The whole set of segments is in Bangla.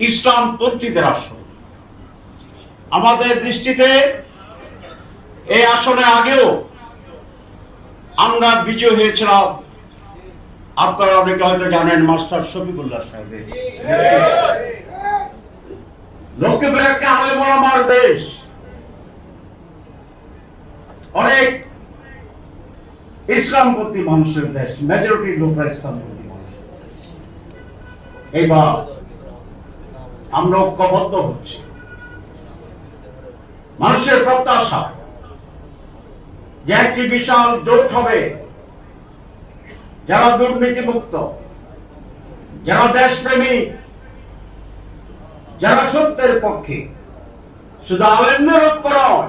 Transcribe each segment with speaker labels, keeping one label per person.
Speaker 1: ইসলামপন্থীদের আসন। আমাদের দৃষ্টিতে এই আসনে আগেও আমরা বিজয় হয়েছিলাম। আপনারা অনেকে হয়তো জানেন মাস্টার শফিকুল্লাহ সাহেবের লক্ষ্মীপুর একটা আলেম আমার দেশ। অনেক ইসলামপন্থী মানুষের দেশ মেজরিটি লোকরা ইসলামপন্থী মানুষ। এইবার আমরা ঐক্যবদ্ধ হচ্ছি। মানুষের প্রত্যাশা যে একটি বিশাল জোট হবে, যারা দুর্নীতিমুক্ত, যারা দেশপ্রেমী, যারা সত্যের পক্ষে, শুধু আলেমদের ঐক্য নয়,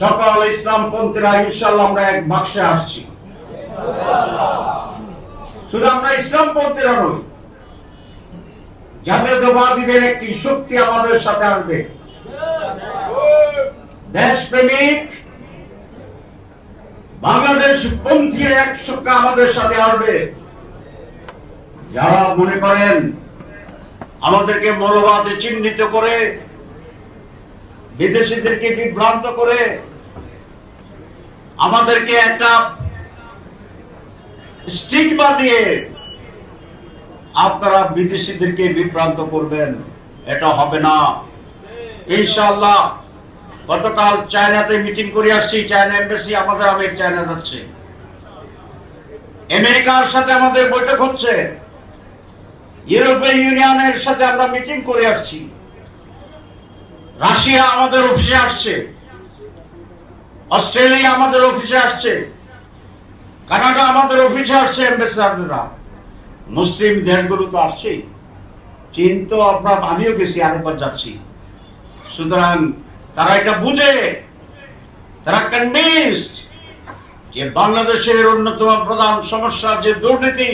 Speaker 1: সকল ইসলামপন্থীরা ইনশাল্লাহ আমরা এক বাক্সে আসছি। শুধু আমরা ইসলামপন্থীরা নই জাতীয়তাবাদীদের একটি শক্তি আমাদের সাথে আসবে। দেশপ্রেমিক বাংলাদেশ পন্থী এক শক্তি আমাদের সাথে যারা মনে করেন আমাদেরকে মৌলবাদে চিহ্নিত করে, বিদেশিদেরকে বিভ্রান্ত করে, আমাদেরকে একটা স্টিগমা দিয়ে আপনারা বিদেশিদেরকে বিভ্রান্ত করবেন। এটা হবে না। ইনশাআল্লাহ, গতকাল চায়নাতে মিটিং করে আসছি, চায়না এমবেসি আমাদের আমির চায়না যাচ্ছে। আমেরিকার সাথে আমাদের বৈঠক হচ্ছে। ইউরোপীয় ইউনিয়নের সাথে আমরা মিটিং করে আসছি। রাশিয়া আমাদের অফিসে আসছে। অস্ট্রেলিয়া আমাদের অফিসে আসছে। কানাডা আমাদের অফিসে আসছে অ্যাম্বাসেডাররা মুসলিম দেশগুলো তো আসছেই। চীন তো আপনার আমিও গেছি আরেকবার যাচ্ছি। সুতরাং তারা এটা বুঝে, তারা কনভিন্সড যে বাংলাদেশের অন্যতম প্রধান সমস্যা যে দুর্নীতি।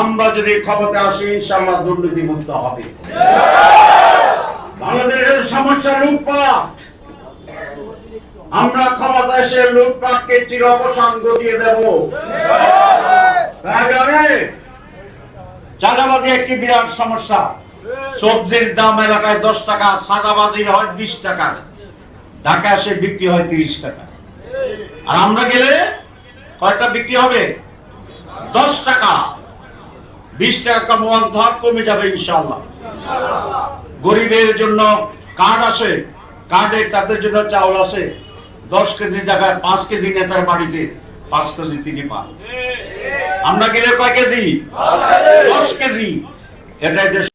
Speaker 1: আমরা যদি ক্ষমতা আসি ইনশাল্লাহ দুর্নীতি মুক্ত হবে। বাংলাদেশের সমস্যা লুটপাট। আমরা ক্ষমতা এসে লুটপাটকে চির অবসান ঘটিয়ে দেব। কারণে চাঁদাবাজি একটি বিরাট সমস্যা। সবজির দাম এলাকায় দশ টাকা, সাদাবাজির হয় বিশ টাকা। ঢাকা এসে বিক্রি হয় তিরিশ টাকা। আর আমরা গেলে কয়টা বিক্রি হবে? দশ টাকা। বিশ টাকা কমান ধাপ কমে যাবে ইনশাল্লাহ গরিবের জন্য কার্ড আছে। কার্ডে তাদের জন্য চাউল আছে। দশ কেজি জায়গায় পাঁচ কেজি নেতার বাড়িতে। পাঁচ কেজি তিনি পান? আমরা গেলে কয় কেজি। দশ কেজি। এটাই দেশ